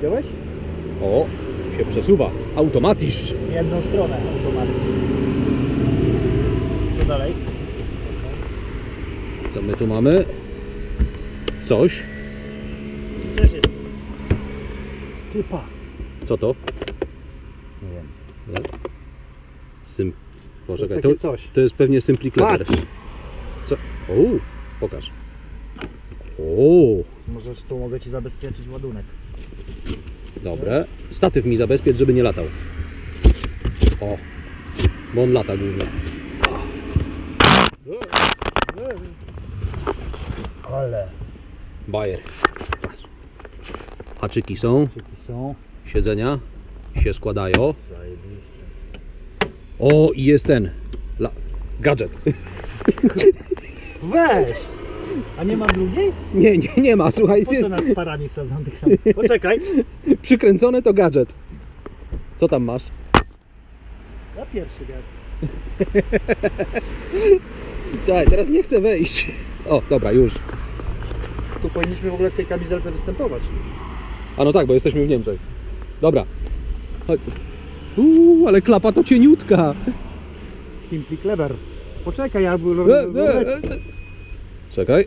Wziąłeś? O, się przesuwa. Automatyż. W jedną stronę automatycznie. Co dalej? Co my tu mamy? Coś. Też jest. Typa. Co to? Nie wiem. Sym... To jest Poczekaj, to, to jest pewnie. Patrz. Co? O, pokaż. O, Możesz tu mogę Ci zabezpieczyć ładunek. Dobre. Statyw mi zabezpiecz, żeby nie latał. O, bo on lata głównie. Ale. Bajer. Haczyki są, siedzenia się składają. O, i jest ten. La... Gadżet. Weź! A nie ma drugiej? Nie, nie, nie ma, słuchaj. Po co Jest... nas parami wsadzą tych sam? Poczekaj. Przykręcone to gadżet. Co tam masz? Ja pierwszy wiatr. Czekaj, teraz nie chcę wejść. O, dobra, już. Tu powinniśmy w ogóle w tej kamizelce występować. A no tak, bo jesteśmy w Niemczech. Dobra. Chodź. Uuu, ale klapa to cieniutka. Simply clever. Poczekaj, ja. E, e, e. Czekaj.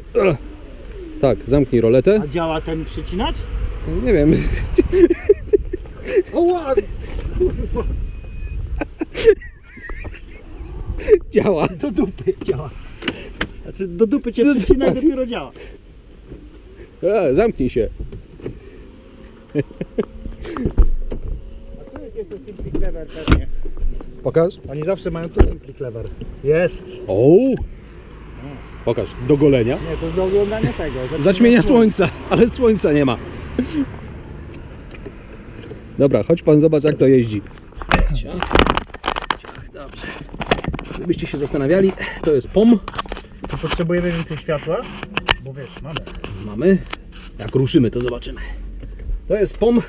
Tak, zamknij roletę. A działa ten przycinacz? Nie wiem. O ład! Działa. Do dupy działa. Znaczy do dupy cię przycina i dopiero działa. E, zamknij się. A tu jest jeszcze Simply Clever pewnie. Pokaż. Oni zawsze mają tu Simply Clever. Jest. O. Pokaż. Do golenia. Nie, to jest do oglądania tego. Zaćmienia słońca, ale słońca nie ma. Dobra, chodź pan zobacz jak to jeździ. Ciach. Ciach, dobrze. Gdybyście się zastanawiali, to jest POM. To potrzebujemy więcej światła? Bo wiesz, mamy. Mamy. Jak ruszymy, to zobaczymy. To jest POM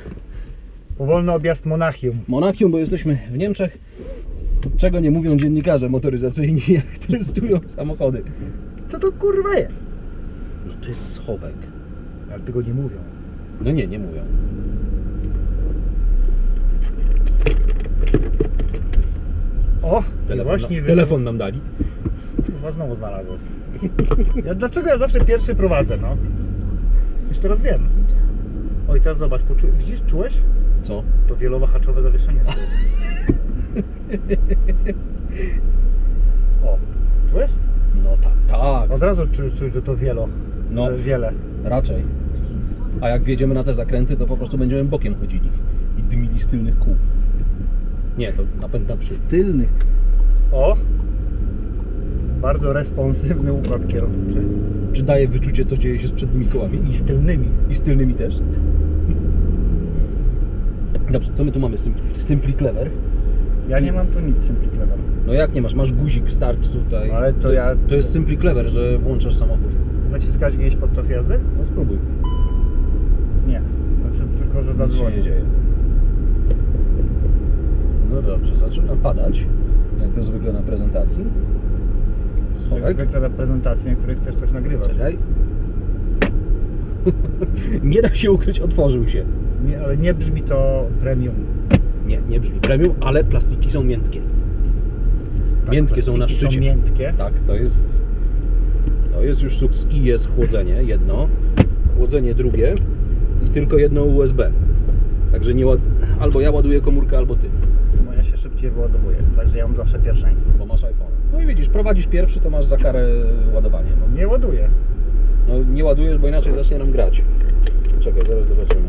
Powolny objazd Monachium. Monachium, bo jesteśmy w Niemczech. Czego nie mówią dziennikarze motoryzacyjni, jak testują samochody. Co to kurwa jest? No to jest schowek. Ale tego nie mówią. No nie, nie mówią. O! Telefon, właśnie wy- telefon nam dali. Kurwa znowu znalazłem. Ja, dlaczego ja zawsze pierwszy prowadzę, no? Już teraz wiem. Oj, teraz zobacz, poczu... widzisz, czułeś? Co? To wielowahaczowe zawieszenie z tyłu. O, czułeś? No tak, tak. Od razu czu, czuć, że to wielo. No. E, Wiele. Raczej. A jak wjedziemy na te zakręty, to po prostu będziemy bokiem chodzili i dymili z tylnych kół. Nie, to napęd naprzód. Tylnych. O! Bardzo responsywny układ kierowniczy. Czy daje wyczucie, co dzieje się z przednimi kołami? I z tylnymi. I z tylnymi też? Dobrze, co my tu mamy? Simply Clever. Ja nie mam tu nic Simply Clever. No jak nie masz? Masz guzik start tutaj. Ale to jest, ja- to jest Simply Clever, że włączasz samochód. Naciskać gdzieś podczas jazdy? No spróbuj. Nie. Znaczy tylko, że Nic się zadzwoni. nie dzieje. No dobrze, zaczyna padać. Jak to zwykle na prezentacji. Jak Schowek. zwykle na prezentacji, na której chcesz coś nagrywać. Czekaj. nie da się ukryć, otworzył się. Nie, ale nie brzmi to premium. Nie, nie brzmi premium, ale plastiki są miętkie. Tak, miętkie są na szczycie. Są miętkie. Tak, to jest. To jest już sukces i jest chłodzenie jedno, chłodzenie drugie i tylko jedno USB. Także nie ład... albo ja ładuję komórkę, albo ty, Moja się szybciej wyładowuje, także ja mam zawsze pierwszeństwo. bo masz iPhone. No i widzisz, prowadzisz pierwszy, to masz za karę ładowanie. No nie ładuje. No nie ładujesz, bo inaczej zacznie nam grać. Czekaj, zaraz zobaczymy.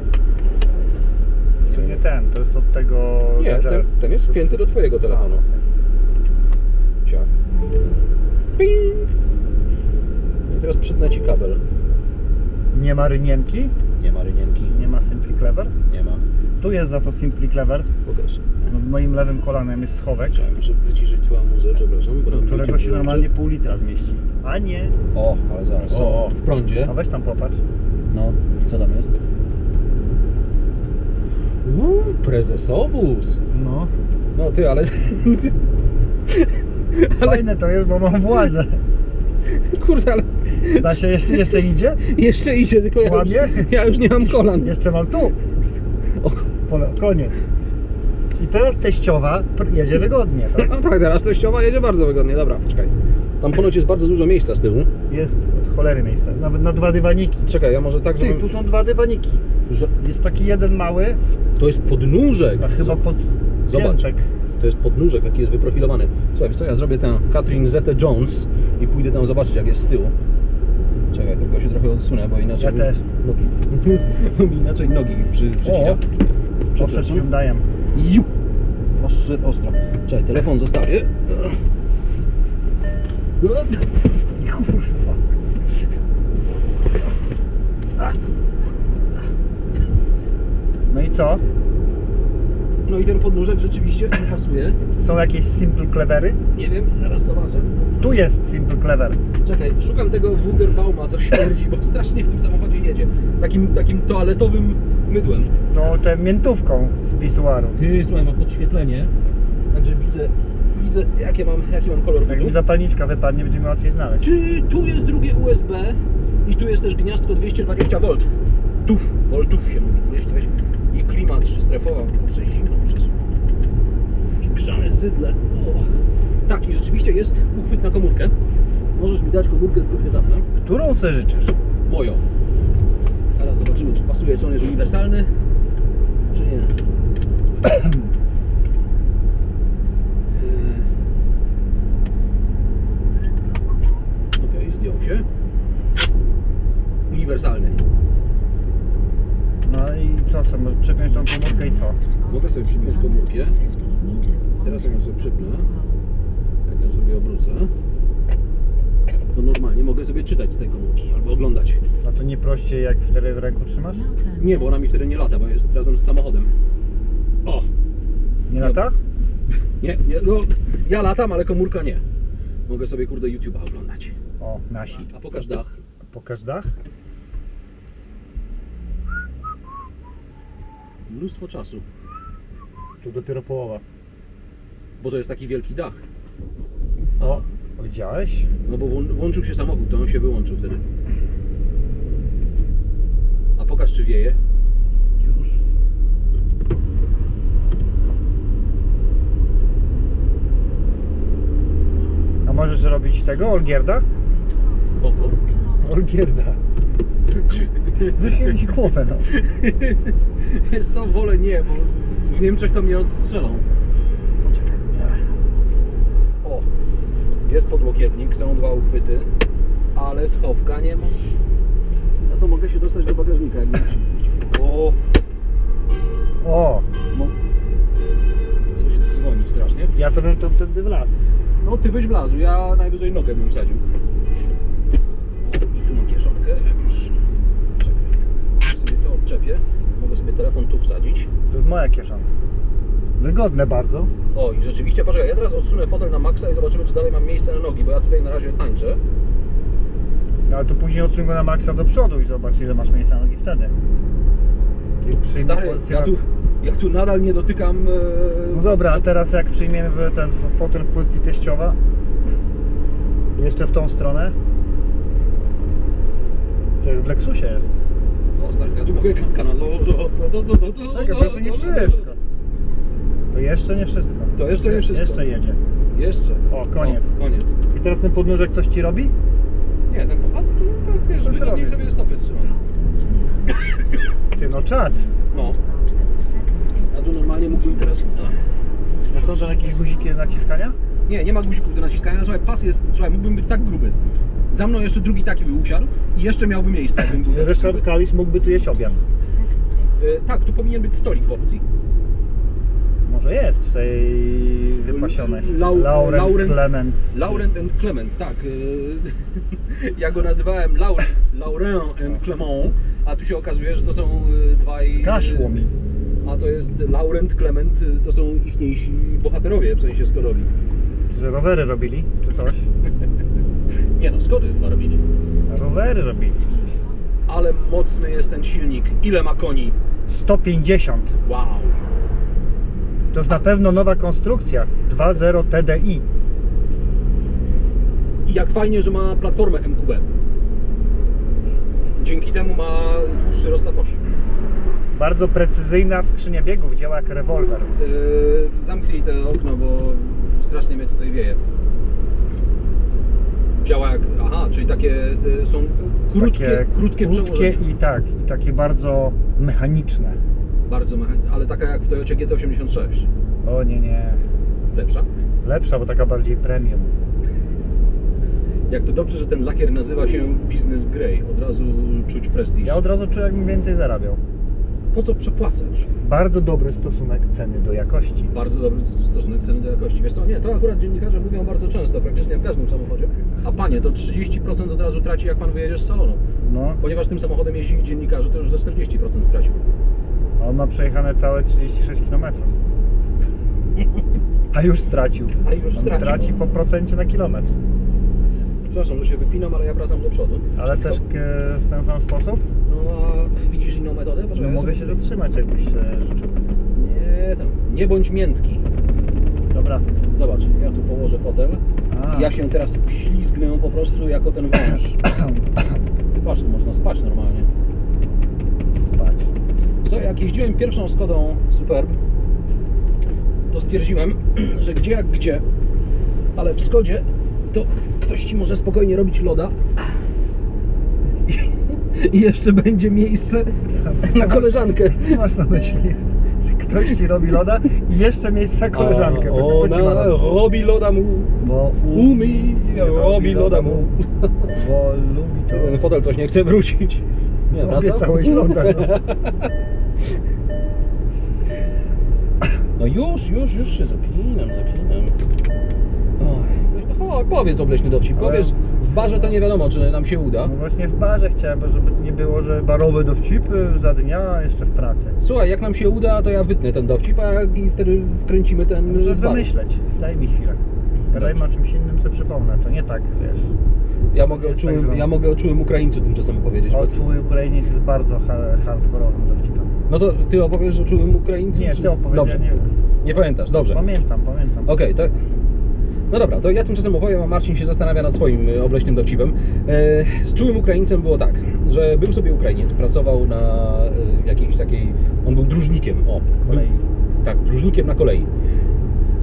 To nie ten, to jest od tego... Nie, ten, ten jest wpięty do twojego telefonu. Ciach. Ping. No I teraz przytnę ci kabel. Nie ma rynienki, Nie ma rynienki. nie ma Simply Clever. Nie ma. Tu jest za to Simply Clever. Pokaż. Nad moim lewym kolanem jest schowek, Chciałem żeby wyciszyć twoją muzę, przepraszam. do którego się normalnie pół litra zmieści. A nie. O, ale zaraz. O, o. w prądzie. A weź tam popatrz. No, co tam jest? Uuu, prezesowóz. No. No ty, ale... Fajne to jest, bo mam władzę. Kurde, ale Da się jeszcze, jeszcze idzie? jeszcze idzie, tylko ja, Łamie? ja już nie mam kolan. Jeszcze mam tu. O, Pole, koniec. I teraz teściowa jedzie wygodnie, tak? no tak, teraz teściowa jedzie bardzo wygodnie. Dobra, czekaj. Tam ponoć jest bardzo dużo miejsca z tyłu. Jest od cholery miejsca. Nawet na dwa dywaniki. Czekaj, ja może tak, Ty, żeby... tu są dwa dywaniki. Że... Jest taki jeden mały, To jest podnóżek. a chyba pod Zobacz. To jest podnóżek, jaki jest wyprofilowany. Słuchaj, wiesz co, ja zrobię tę Catherine Zeta-Jones i pójdę tam zobaczyć, jak jest z tyłu. Czekaj, tylko się trochę odsunę, bo inaczej... Ja mi też. Nogi. Bo mi inaczej nogi przy, przycina. O, Poszedł Hyundaiem. Ju! Poszedł ostro. Czekaj, telefon zostawię. Kurwa. No i co? No i ten podnóżek rzeczywiście nie pasuje. Są jakieś simple clevery? Nie wiem, zaraz zobaczę. Tu jest simple clever. Czekaj, szukam tego Wunderbauma, co śmierdzi, bo strasznie w tym samochodzie jedzie. Takim, takim toaletowym mydłem. No, tę miętówką z pisuaru. Ty, słuchaj, ma podświetlenie, także widzę, widzę jaki mam, jaki mam kolor Jak mi zapalniczka wypadnie, będziemy łatwiej znaleźć. Ty, tu jest drugie USB i tu jest też gniazdko 220V. Tuf, voltów się mówi, 220 i klimat trzystrefowa, kurczę zimno przez i grzane zydle. O. Tak, i rzeczywiście jest uchwyt na komórkę. Możesz mi dać komórkę, tylko się zapnę. Którą se życzysz? Moją. Teraz zobaczymy, czy pasuje, czy on jest uniwersalny, czy nie. Okej, zdjął się. Uniwersalny. No i co, co, może przepiąć tą komórkę i co? Mogę sobie przypiąć komórkę. Teraz jak ją sobie przypnę, jak ją sobie obrócę, to normalnie mogę sobie czytać z tej komórki albo oglądać. No to nie prościej jak wtedy w ręku trzymasz? Nie, bo ona mi wtedy nie lata, bo jest razem z samochodem. O! Nie lata? Nie, nie, no ja latam, ale komórka nie. Mogę sobie kurde YouTube'a oglądać. O, nasi. A pokaż dach. Pokaż dach? Mnóstwo czasu, Tu dopiero połowa. Bo to jest taki wielki dach. O, widziałeś? No bo włą- włączył się samochód, to on się wyłączył wtedy. A pokaż czy wieje. Już. A możesz robić tego, Olgierda? Kogo? Olgierda. Wychylić głowę, no. Wiesz co, wolę nie, bo w Niemczech to mnie odstrzelą. Poczekaj. O, jest podłokietnik, są dwa uchwyty, ale schowka nie ma. Za to mogę się dostać do bagażnika, jak musi. O, O, mo... Coś dzwoni strasznie. ja to bym to wtedy wlazł. No ty byś wlazł, ja najwyżej nogę bym wsadził. O, i tu mam kieszonkę, jak już... Czekaj, sobie to odczepię. Mogę sobie telefon tu wsadzić. To jest moja kieszonka. Wygodne bardzo. O, i rzeczywiście, poczekaj, ja teraz odsunę fotel na maksa i zobaczymy, czy dalej mam miejsce na nogi, bo ja tutaj na razie tańczę. Ale to później odsuń go na maksa do przodu i zobacz ile masz miejsca na nogi wtedy. I przyjmij Stary, pozycję ja na- tu, ja tu nadal nie dotykam... e, No dobra, a teraz jak przyjmiemy ten fotel w pozycji teściowa, jeszcze w tą stronę, to jak w Lexusie jest. O, stary, ja tu mogę kanał... Do, do, do, do, do, do, Czekaj, jeszcze nie do, do, do. wszystko. To jeszcze nie wszystko. To jeszcze nie wszystko. Jeszcze jedzie. Jeszcze. O, koniec. O, koniec. I teraz ten podnóżek coś ci robi? Nie, ten... A, tu, tak, wiesz, wygodniej sobie stopy trzymam. Ty no czad. No. A tu normalnie mógłbym teraz... No są tam jakieś guziki do naciskania? Nie, nie ma guzików do naciskania. Słuchaj, pas jest... Słuchaj, mógłbym być tak gruby. Za mną jeszcze drugi taki by usiadł i jeszcze miałby miejsce. Ryszard. Kalisz mógłby tu jeść obiad. E, tak, tu powinien być stolik w opcji. Może jest w tej wypasionej. Lau- Laurent, Laurent- Clement. Laurent and Clement, tak. e, Ja go nazywałem Laur, Laurent and Clement, a tu się okazuje, że to są e, dwaj... Zgaszło mi. A to jest Laurent Clement, e, to są ichniejsi bohaterowie, w sensie Skodowi. Że rowery robili, czy coś? Nie no, Skody chyba robili. Rowery robili. Ale mocny jest ten silnik. Ile ma koni? 150. Wow. To jest na pewno nowa konstrukcja. 2.0 TDI. I jak fajnie, że ma platformę MQB. Dzięki temu ma dłuższy rozstaw osi. Bardzo precyzyjna skrzynia biegów, działa jak rewolwer. Yy, zamknij te okno, bo strasznie mnie tutaj wieje. Działa jak. Aha, czyli takie y, są krótkie, takie krótkie, krótkie i tak, i takie bardzo mechaniczne. Bardzo mechaniczne, ale taka jak w Toyocie GT86. O nie, nie. Lepsza? Lepsza, bo taka bardziej premium. Jak to dobrze, że ten lakier nazywa się Business Grey. Od razu czuć prestiż. Ja od razu czuję, jakbym więcej zarabiał. Po co przepłacać? Bardzo dobry stosunek ceny do jakości. Bardzo dobry stosunek ceny do jakości. Wiesz co, nie, to akurat dziennikarze mówią bardzo często, praktycznie w każdym samochodzie. A panie, to 30% od razu traci, jak pan wyjedziesz z salonu. No, Ponieważ tym samochodem jeździ dziennikarze, to już ze 40% stracił. A on ma przejechane całe 36 km. A już stracił. A już On stracił. Traci po procencie na kilometr. Przepraszam, że się wypinam, ale ja wracam do przodu. Ale też e, w ten sam sposób? No a widzisz inną metodę? Poczekaj, No, ja mogę sobie- się zatrzymać, jakbyś się życzył. Nie, tam. Nie bądź miętki. Dobra. Zobacz, ja tu położę fotel. A. Ja się teraz wślizgnę po prostu jako ten wąż. Ty patrz, tu można spać normalnie. Spać. Co, jak jeździłem pierwszą Skodą Superb, to stwierdziłem, że gdzie jak gdzie, ale w Skodzie to ktoś Ci może spokojnie robić loda i, i jeszcze będzie miejsce na koleżankę. Co masz na myśli? Że ktoś ci robi loda i jeszcze miejsce na koleżankę. A ona na- robi loda mu, Bo umi, robi loda mu. Bo lubi to. Ten fotel coś nie chce wrócić. Nie? Obiecałeś loda. No. No już, już, już się zapinam, zapinam. Oj, no, powiedz obleśny dowcip. Ale- Powiedz, w barze to nie wiadomo, czy nam się uda. No właśnie w barze chciałem, bo żeby nie było, że barowe dowcipy za dnia, a jeszcze w pracy. Słuchaj, jak nam się uda, to ja wytnę ten dowcip, a i wtedy wkręcimy ten Muszę z baru. wymyśleć. Daj mi chwilę. Gadajmy o czymś innym, sobie przypomnę. To nie tak, wiesz. Ja mogę, o tak, czułym, ja mogę o czułym Ukraińcu tymczasem opowiedzieć. bo- O twój Ukrainiec jest bardzo ha- hardkorowym dowcipem. No to ty opowiesz o czułym Ukraińcu? Nie, czy- ty opowiedz, Dobrze, ja nie nie pamiętasz, dobrze. Pamiętam, pamiętam. Okej, to... No dobra, to ja tymczasem opowiem, a Marcin się zastanawia nad swoim y, obleśnym dowcipem. E, Z czułym Ukraińcem było tak, że był sobie Ukrainiec, pracował na y, jakiejś takiej... On był dróżnikiem, o. Kolei. Był, tak, dróżnikiem na kolei.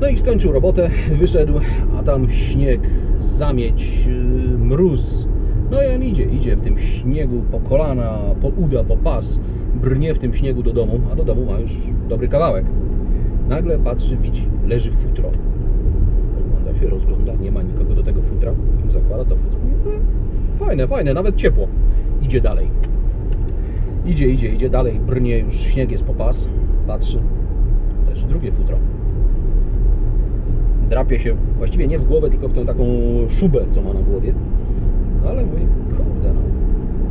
No i skończył robotę, wyszedł, a tam śnieg, zamieć, y, mróz. No i on idzie, idzie w tym śniegu po kolana, po uda, po pas, brnie w tym śniegu do domu, a do domu ma już dobry kawałek. Nagle patrzy, widzi, leży futro. Ogląda się, rozgląda, nie ma nikogo do tego futra. Zakłada to futro. Fajne, fajne, nawet ciepło. Idzie dalej. Idzie, idzie, idzie dalej, brnie, już śnieg jest po pas. Patrzy, leży drugie futro. Drapie się, właściwie nie w głowę, tylko w tą taką szubę, co ma na głowie. No ale mówi, kurde no.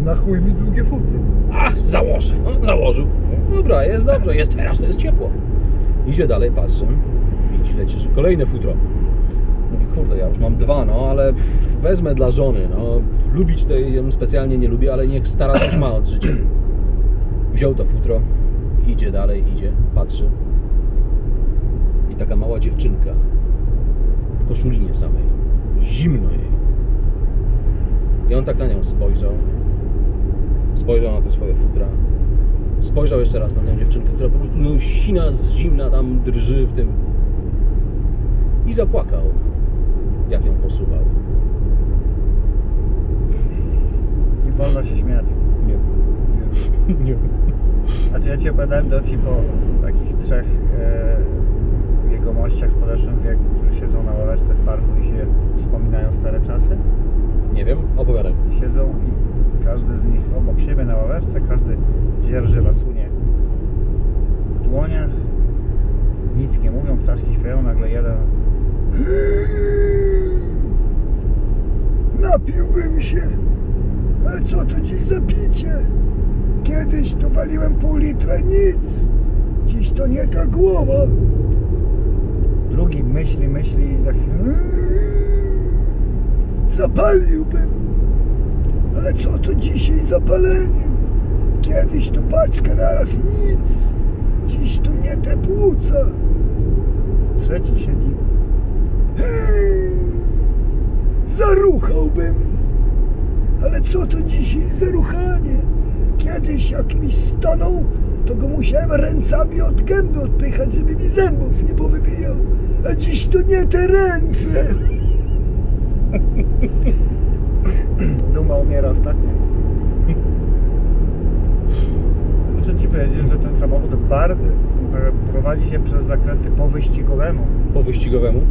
Na chuj mi drugie futro. A, założę. No, założył. Dobra, jest dobrze, jest teraz, to jest ciepło. Idzie dalej, patrzy. Widzi, leci że kolejne futro. Mówi, kurde, ja już mam dwa, no ale wezmę dla żony. No, lubić to ją specjalnie nie lubię, ale niech stara coś ma od życia. Wziął to futro, idzie dalej, idzie, patrzy. I taka mała dziewczynka koszulinie samej. Zimno jej. I on tak na nią spojrzał. Spojrzał na te swoje futra. Spojrzał jeszcze raz na tę dziewczynkę, która po prostu no, sina z zimna tam drży w tym. I zapłakał, jak ją posuwał. Nie wolno się śmiać. Nie. Nie. Znaczy ja Ci opowiadałem dowcip o takich trzech e, jegomościach w podeszłym wieku, którzy siedzą na ławeczce w parku i się wspominają stare czasy. Nie wiem, opowiadaj. Siedzą i każdy z nich obok siebie na ławeczce, każdy dzierży lasunie w dłoniach. Nic nie mówią, ptaszki śpiewają, nagle jeden Napiłbym się. A co to dziś za picie? Kiedyś to waliłem pół litra nic. Dziś to nie ta głowa. Drugi myśli, myśli i za chwilę Zapaliłbym. Ale co to dzisiaj zapaleniem? Kiedyś to paczka naraz nic. Dziś to nie te płuca. trzeci siedzi. Hej, zaruchałbym. Ale co to dzisiaj za ruchanie? Kiedyś jak mi stanął, to go musiałem ręcami od gęby odpychać, żeby mi zębów nie powybijał. A dziś to nie te ręce. Duma umiera ostatnio. Muszę Ci powiedzieć, że ten samochód bar prowadzi się przez zakręty po wyścigowemu. Po wyścigowemu.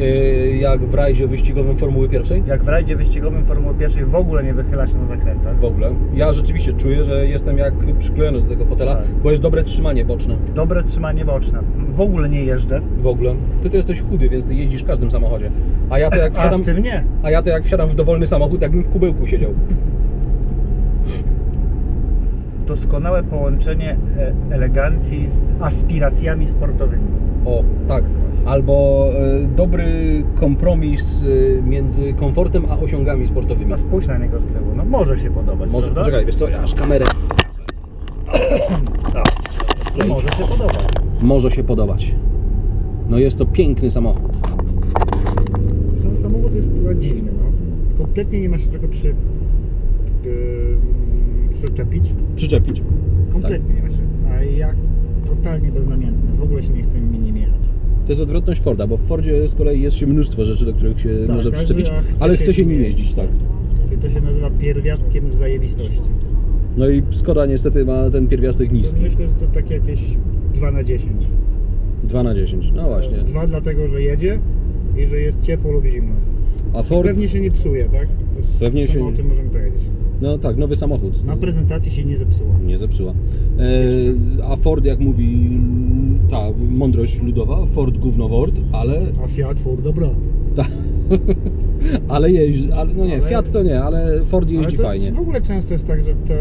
Yy, Jak w rajdzie wyścigowym Formuły pierwszej? Jak w rajdzie wyścigowym Formuły pierwszej w ogóle nie wychyla się na zakrętach. W ogóle. Ja rzeczywiście czuję, że jestem jak przyklejony do tego fotela, Tak. bo jest dobre trzymanie boczne. Dobre trzymanie boczne. W ogóle nie jeżdżę. W ogóle. Ty to jesteś chudy, więc ty jeździsz w każdym samochodzie. A ja to jak A wsiadam, w tym nie. a ja to jak wsiadam w dowolny samochód, jakbym w kubełku siedział. Doskonałe połączenie e, elegancji z aspiracjami sportowymi. O, tak. Albo e, dobry kompromis e, między komfortem a osiągami sportowymi. A spójrz na niego z tyłu. No może się podobać. Może, prawda? poczekaj, wiesz co, ja aż kamerę. No, może się podobać. Może się podobać. No jest to piękny samochód. Ten samochód jest trochę dziwny, no. Kompletnie nie ma się czego przy, yy, przyczepić. Przyczepić. Kompletnie nie ma się. A ja totalnie beznamiętny. W ogóle się nie chce mi nim jechać. To jest odwrotność Forda, bo w Fordzie z kolei jest się mnóstwo rzeczy, do których się Tak, może każdy, przyczepić, chce ale się chce się nim jeździć, tak. Czyli to się nazywa pierwiastkiem zajebistości. No i Skoda niestety ma ten pierwiastek To niski. myślę, że to takie jakieś 2 na 10. 2 na 10. No właśnie. Dwa dlatego, że jedzie i że jest ciepło lub zimno. A Ford, Pewnie się nie psuje, tak? To Pewnie się o tym możemy powiedzieć. No tak, nowy samochód. Na prezentacji się nie zepsuła. Nie zepsuła. E, a Ford, jak mówi ta mądrość ludowa, Ford gówno Ford, ale A Fiat Ford dobra. ta, ale jeździ, ale, no nie, Ale- Fiat to nie, ale Ford jeździ Ale to fajnie. w ogóle często jest tak, że te,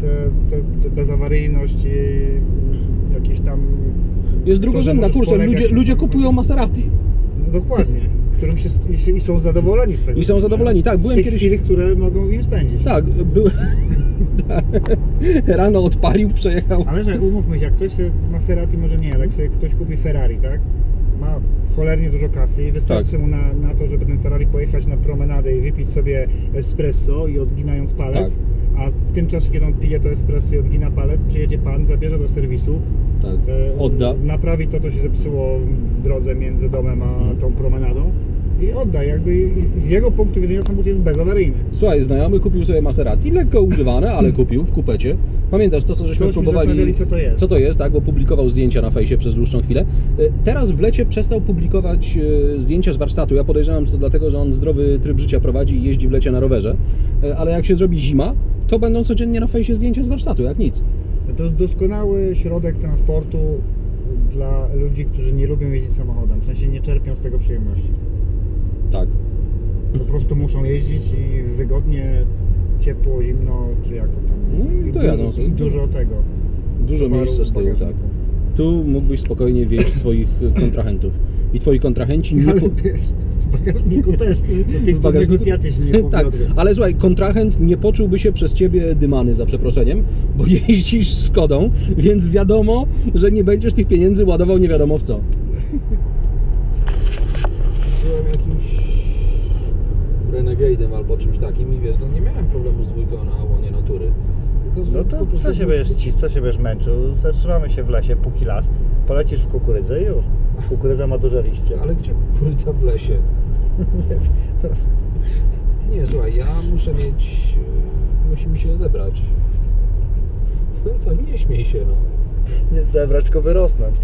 te, te, te bezawaryjność i jakieś tam... Jest drugorzędna, kurczę, ludzie, ludzie kupują Maserati. No dokładnie. Którym się, i, są zadowoleni z tego. I są zadowoleni, tak, Z byłem tych kiedyś- chwil, które mogą im spędzić. Tak, był... Rano odpalił, przejechał. Ale że umówmy się, jak ktoś Maserati może nie, ale jak sobie ktoś kupi Ferrari, tak? Ma cholernie dużo kasy i wystarczy Tak. mu na, na to, żeby ten Ferrari pojechać na promenadę i wypić sobie espresso i odginając palec, Tak. a w tym czasie, kiedy on pije to espresso i odgina palec, przyjedzie pan, zabierze do serwisu, Tak, e, odda. naprawi to, co się zepsuło w drodze między domem a tą promenadą i odda. Jakby z jego punktu widzenia samochód jest bezawaryjny. Słuchaj, znajomy kupił sobie Maserati, lekko używane, ale kupił w kupecie. Pamiętasz to, co żeśmy Tośmy próbowali... co to jest. Co to jest, tak, bo publikował zdjęcia na fejsie przez dłuższą chwilę. E, Teraz w lecie przestał publikować e, zdjęcia z warsztatu. Ja podejrzewam, że to dlatego, że on zdrowy tryb życia prowadzi i jeździ w lecie na rowerze. E, Ale jak się zrobi zima, to będą codziennie na fejsie zdjęcia z warsztatu, jak nic. To jest doskonały środek transportu dla ludzi, którzy nie lubią jeździć samochodem, w sensie nie czerpią z tego przyjemności. Tak. Po prostu muszą jeździć i wygodnie, ciepło, zimno, czy jak to tam. No i to jadą dużo, sobie. i dużo tego. Dużo towaru miejsca z tyłu, tak. bagażniku. Tu mógłbyś spokojnie wieść swoich kontrahentów. I twoi kontrahenci nie... Ale Po... w bagażniku też. Do tych, co bagażniku- negocjacje się nie tak, powiodły. ale słuchaj, kontrahent nie poczułby się przez ciebie dymany, za przeproszeniem, bo jeździsz Skodą, więc wiadomo, że nie będziesz tych pieniędzy ładował nie wiadomo w co. Byłem jakimś renegade'em albo czymś takim i wiesz, no nie miałem problemu z dwójką na łonie natury. Tylko, że No po to prostu co się będziesz cisł, co się będziesz męczył? Zatrzymamy się w lesie, póki las, polecisz w kukurydzę i już. Kukurydza ma duże liście. Ale gdzie kukurydza w lesie? Nie, słuchaj, ja muszę mieć... e, Musi mi się zebrać. No co, nie śmiej się, no. Nie zebrać, tylko wyrosnąć.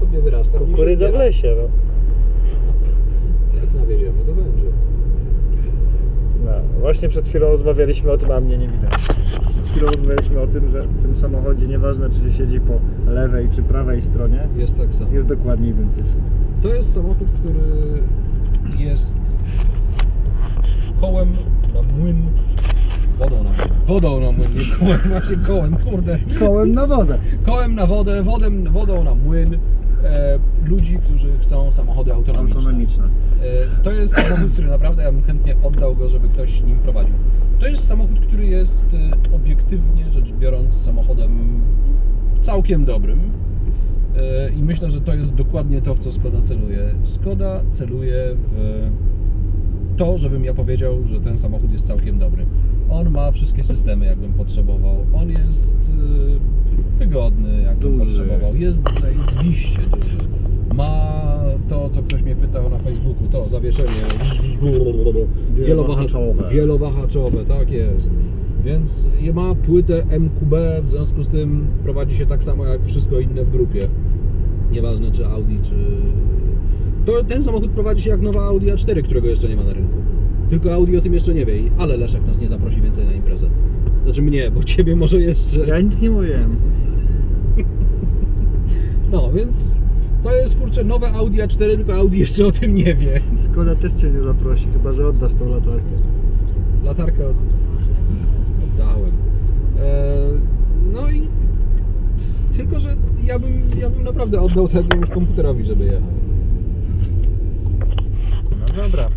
Tobie wyrasta. się Kukurydza w zbiera. lesie, no. Jak nawieziemy, to będzie. Właśnie przed chwilą rozmawialiśmy o tym, a mnie nie widać. Przed chwilą rozmawialiśmy o tym, że w tym samochodzie nieważne czy się siedzi po lewej czy prawej stronie, Jest tak samo. jest dokładnie identyczny. To jest samochód, który jest kołem na młyn. Wodą na młyn. Wodą na młyn, nie kołem, właśnie kołem, kurde. Kołem na wodę. Kołem na wodę, wodem, wodą na młyn. E, ludzi, którzy chcą samochody autonomiczne. Autonomiczne. E, To jest samochód, który naprawdę ja bym chętnie oddał go, żeby ktoś nim prowadził. To jest samochód, który jest e, obiektywnie rzecz biorąc samochodem całkiem dobrym. I myślę, że to jest dokładnie to, w co Skoda celuje. Skoda celuje w to, żebym ja powiedział, że ten samochód jest całkiem dobry. On ma wszystkie systemy, jakbym potrzebował. On jest y, wygodny, jakbym Duży. potrzebował. Jest zajebiście duży. Ma to, co ktoś mnie pytał na Facebooku, to zawieszenie Wielowahaczowe. wielowahaczowe, tak jest. Więc ma płytę MQB, w związku z tym prowadzi się tak samo jak wszystko inne w grupie. Nieważne czy Audi, czy... To, ten samochód prowadzi się jak nowa Audi A4, którego jeszcze nie ma na rynku. Tylko Audi o tym jeszcze nie wie, ale Leszek nas nie zaprosi więcej na imprezę. Znaczy mnie, bo ciebie może jeszcze... Ja nic nie mówiłem. No, więc to jest kurczę nowe Audi A4, tylko Audi jeszcze o tym nie wie. Skoda też cię nie zaprosi, chyba że oddasz tą latarkę. Latarkę oddałem. E, no i tylko, że ja bym, ja bym naprawdę oddał to jakiemuś komputerowi, żeby jechał. No dobra.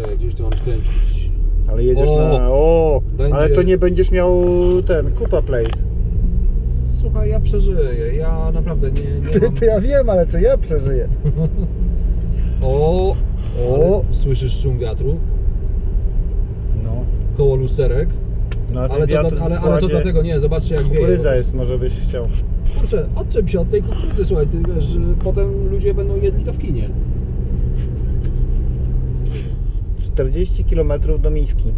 Czekaj, gdzieś tu mam skręcić. Ale jedziesz O! na... O! Będzie- Ale to nie będziesz miał ten, kupa place. Słuchaj, ja przeżyję. Ja naprawdę nie, nie Ty, mam... to ja wiem, ale czy ja przeżyję? O! O! Ale Słyszysz szum wiatru? No. Koło lusterek? No, Ale to, wiatr dla- ale, ale to dlatego nie, zobaczcie jak wieje. Kukurydza jest, może byś chciał. Kurczę, odczep się od tej kukurydzy, słuchaj, ty wiesz, potem ludzie będą jedli to w kinie. 40 km do Miński.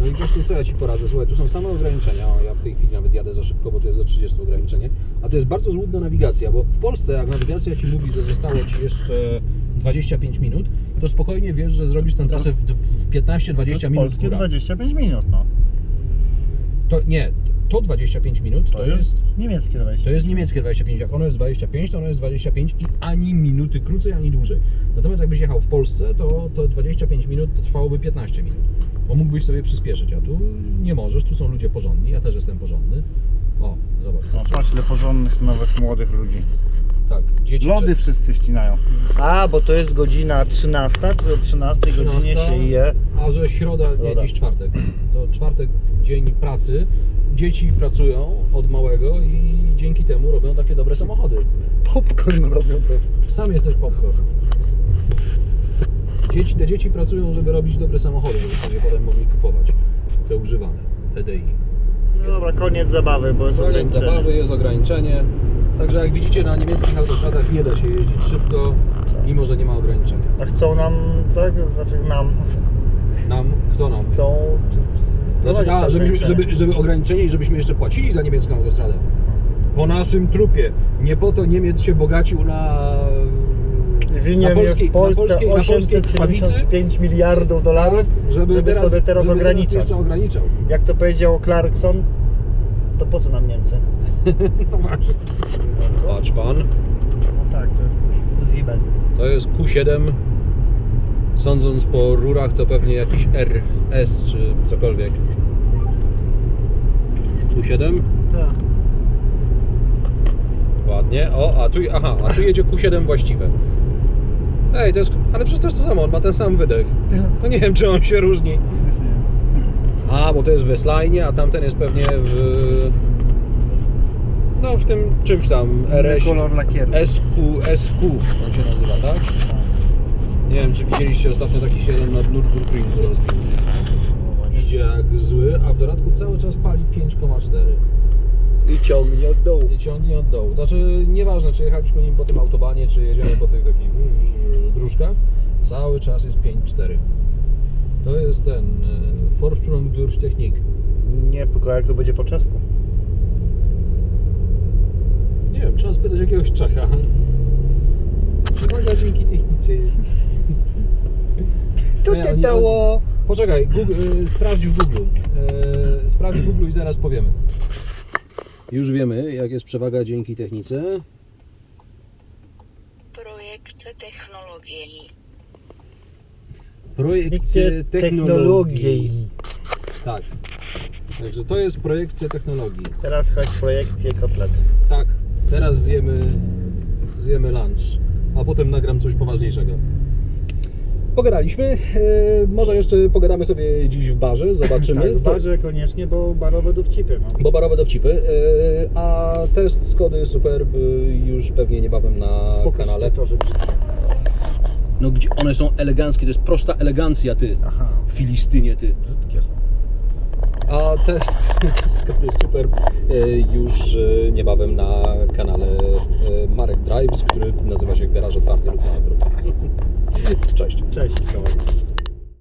No i właśnie co ja Ci poradzę, słuchaj, tu są same ograniczenia, o, ja w tej chwili nawet jadę za szybko, bo tu jest do 30 ograniczenie, a to jest bardzo złudna nawigacja, bo w Polsce jak nawigacja Ci mówi, że zostało Ci jeszcze 25 minut, to spokojnie wiesz, że zrobisz tę trasę w, w 15-20 minut. Polskie góra. 25 minut, no. To nie, to 25 minut to, jest... niemieckie 25. To jest niemieckie 25. Jak ono jest 25, to ono jest 25 i ani minuty krócej, ani dłużej. Natomiast jakbyś jechał w Polsce, to, to 25 minut to trwałoby 15 minut. Bo mógłbyś sobie przyspieszyć, a tu nie możesz, tu są ludzie porządni, ja też jestem porządny. O, zobacz. No, patrz ile porządnych, nowych, młodych ludzi. Tak, dzieci. Lody wszyscy wcinają. A, bo to jest godzina 13, to o 13 godzinie 13. się je. A że środa, nie, Loda. dziś czwartek. To czwartek, dzień pracy. Dzieci pracują od małego i dzięki temu robią takie dobre samochody. Popcorn robią pewnie. Sam jesteś popcorn. Dzieci, te dzieci pracują, żeby robić dobre samochody, żeby sobie potem mogli kupować te używane, TDI. No dobra, koniec zabawy, bo jest Koniec ograniczenie. zabawy, jest ograniczenie. Także jak widzicie na niemieckich autostradach nie da się jeździć szybko, mimo że nie ma ograniczenia. A chcą nam, tak? Znaczy nam, Nam, kto nam? chcą... Znaczy, a, żebyśmy, żeby, żeby ograniczenie i żebyśmy jeszcze płacili za niemiecką autostradę. Po naszym trupie. Nie po to Niemiec się bogacił na, Winien na polskiej, w Polsce na polskiej, na polskiej krwawicy, 875 miliardów dolarów, tak, żeby, sobie teraz żeby ograniczać. ograniczał. Jak to powiedział Clarkson, to po co nam Niemcy? No właśnie. Patrz pan, No tak, to jest Uzibel. to jest Q7. Sądząc po rurach, to pewnie jakiś RS czy cokolwiek. Q7? Tak. Ładnie. O, a tu, aha, a tu jedzie Q7 właściwe. Ej, to jest, ale przecież to jest to samo, on ma ten sam wydech. To nie wiem, czy on się różni. A, bo to jest w S-Line, a tamten jest pewnie w... No, w tym czymś tam, RS... kolor lakieru. SQ, SQ on się nazywa, tak? Nie wiem, czy widzieliście ostatnio taki jeden nad Nürburgringu rozbił. Idzie jak zły, a w dodatku cały czas pali 5,4 I ciągnie od dołu. i ciągnie od dołu. Znaczy, nieważne, czy jechaliśmy nim po tym autobanie, czy jedziemy po tych takich mm, dróżkach, cały czas jest 5,4. To jest ten e, Vorsprung durch Technik. Nie, tylko jak to będzie po czesku. Nie wiem, trzeba spytać jakiegoś Czecha. Przewaga dzięki technice. To Nie, oni- dało. Poczekaj, Google, y, sprawdź w Google. Y, sprawdź w Google i zaraz powiemy. Już wiemy, jak jest przewaga dzięki technice. Projekce technologii. Projekcje technologii. technologii. Tak. Także to jest projekcja technologii. Teraz chodź projekcję kotlet. Tak, teraz zjemy, zjemy lunch, a potem nagram coś poważniejszego. Pogadaliśmy, e, może jeszcze pogadamy sobie dziś w barze, zobaczymy. Tak, w barze koniecznie, bo barowe dowcipy mam. Bo barowe dowcipy, e, a test Skody Superb y, już pewnie niebawem na Pokaż kanale. torze brzydkie. No gdzie one są eleganckie, to jest prosta elegancja ty, Aha, Filistynie ty. brzydkie są. A test Skody Super e, już e, niebawem na kanale e, Marek Drives, który nazywa się Garaż Otwarty lub. Cześć. Cześć.